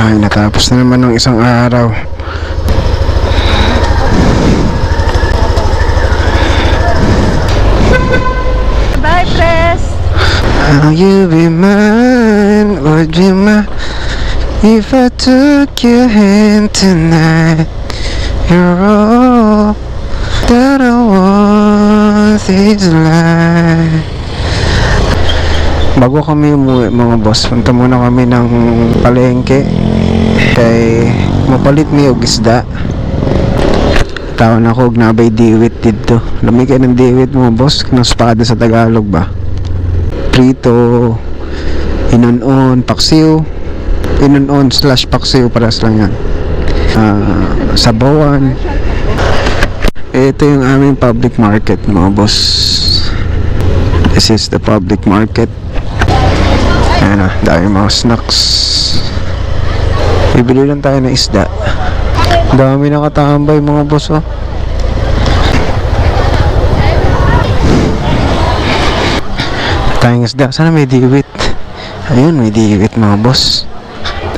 Ay, natapos na naman ng isang araw. Bye, Pres! Will you be mine? Would you mind if I took your hand tonight? You're all that I want is life. Bago kami umuwi mga boss, punta muna kami ng palengke kay mapalit mi og isda. Tawon ako og nabay diwit dito. Lamig kayo ng diwit mga boss, ng espada sa Tagalog ba? prito, inunon, paksiw, inunon slash paksiw paras lang yan. Ah, sabawan. Ito yung aming public market mga boss. This is the public market. Ayan na, dahil mga snacks. Bibili lang tayo ng isda. Dami nakatambay mga boss oh. tayong isda. Sana may diwit. Ayun, may diwit mga boss.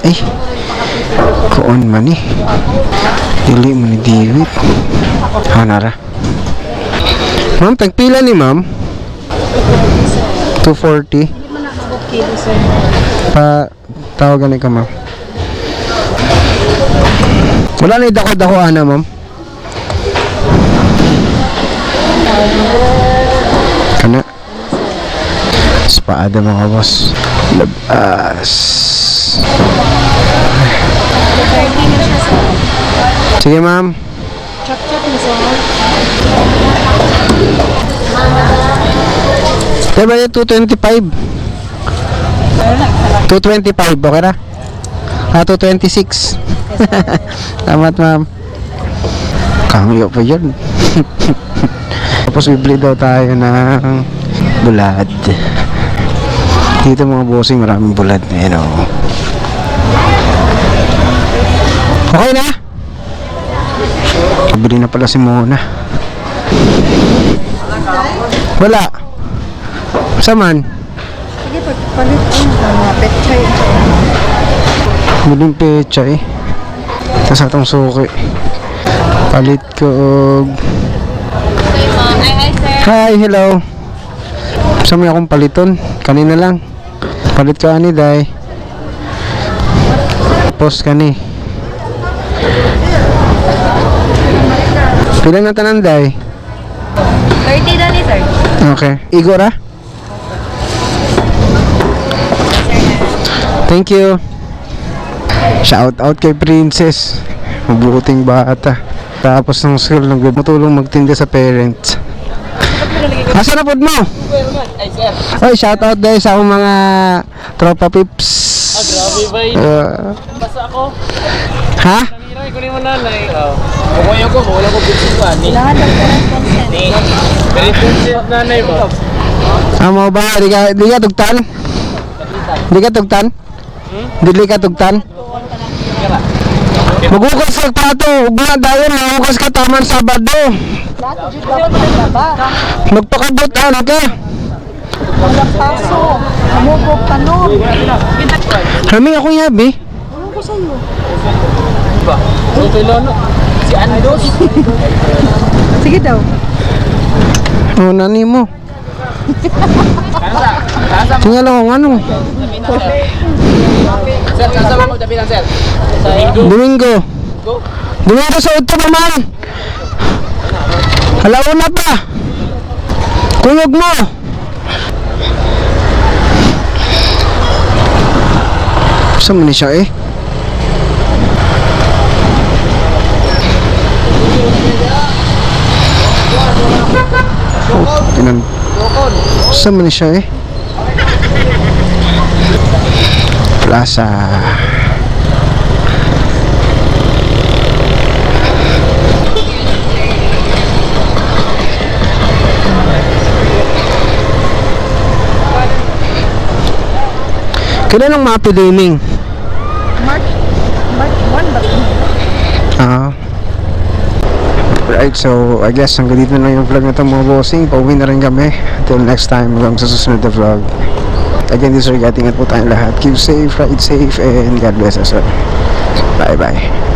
Ay, kuon man eh. Dili mo ni diwit. Hanara. Ma'am, tagpila ni ma'am? 240. Pa, tawagan ni ka ma'am. Wala na idako-dako ana ma'am. Kana. Espada mga boss. Labas. Sige ma'am. Chop-chop mo sa Diba yung 225? 225, okay na? Ah, 226. Tamat ma'am. Kangyo pa yun. Tapos bibili daw tayo ng bulad. Dito mga bossing maraming bulad. Ayan o. Okay na? Bili na pala si Mona. Wala. Saman? Sige, pagpalit ko ng mga petchay. Muling pecha. Ito sa atong suki. Palit ko og... Hi, hello. Sa may akong paliton. Kanina lang. Palit ka ani, day. Post ka ni. Pila na tanan, day? 30 na ni, sir. Okay. Igor ah? Thank you. Shout out kay Princess. Mabuting bata. Tapos ng school, nagtulong magtinda sa parents. Asa na pod mo? Oy, shout out dahil sa akong mga tropa pips. Ah, grabe ba yun? Uh, Basta ako. ha? Nangiray ko mo nanay. Oh. Kukuya ko, wala ko bitsin ko. Ni, Lahat ng parang consent. very consent nanay mo. Amo ba? Di ka, di ka tugtan? Di ka tugtan? Dili ka tugtan? Magugas ka pato, ug na dayon magugas ka taman Sabado. Magpakabot ano ka? Walang paso. Amugog ka nun. Kami ako yabi. Ano ko sa'yo? Ba? So, kay. Si Andos. Sige daw. Oh, mo. Kansa? Kansa mo. Tingnan lang kung ano. Sir, kansa mo dabi lang, sir. Domingo. Go. Domingo sa uto naman. Halaw na pa. Kuyog mo. Saan mo ni siya eh? Oh, tinan. Saan mo ni siya eh? Plaza. Kailan ang mga epideming? March, March 1 ba? Ah. Right, so I guess hanggang dito na lang yung vlog na ito mga bossing. Pauwi na rin kami. Until next time, hanggang sa susunod na vlog. Again, disregard, ingat po tayong lahat. Keep safe, ride safe, and God bless us all. Bye-bye.